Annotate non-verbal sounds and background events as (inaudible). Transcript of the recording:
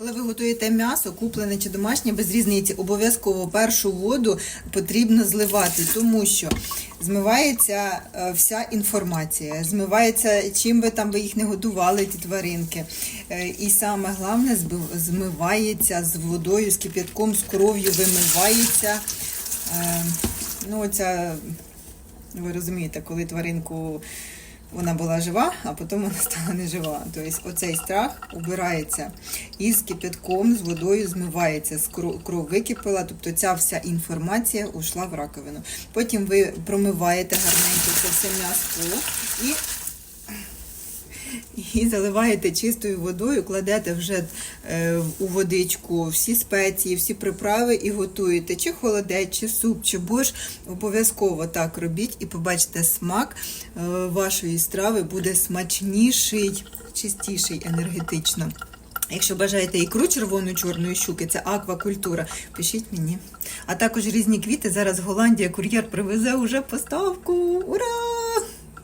Коли ви готуєте м'ясо, куплене чи домашнє, без різниці, обов'язково першу воду потрібно зливати, тому що змивається е, вся інформація, змивається, чим би там ви їх не годували, ті тваринки. Е, І саме головне, змивається з водою, з кип'ятком, з кров'ю вимивається. Е, Ну, оця, ви розумієте, коли тваринку вона була жива, а потім вона (laughs) стала нежива. Тобто оцей страх убирається і з кипятком, з водою змивається, з кров википила, тобто ця вся інформація ушла в раковину. Потім ви промиваєте гарненько це все м'ясо і і заливаєте чистою водою, кладете вже е, у водичку всі спеції, всі приправи і готуєте чи холодець, чи суп, чи борщ. Обов'язково так робіть і побачите смак е, вашої страви буде смачніший, чистіший енергетично. Якщо бажаєте ікру червону чорної щуки, це аквакультура, пишіть мені. А також різні квіти. Зараз Голландія кур'єр привезе уже поставку. Ура!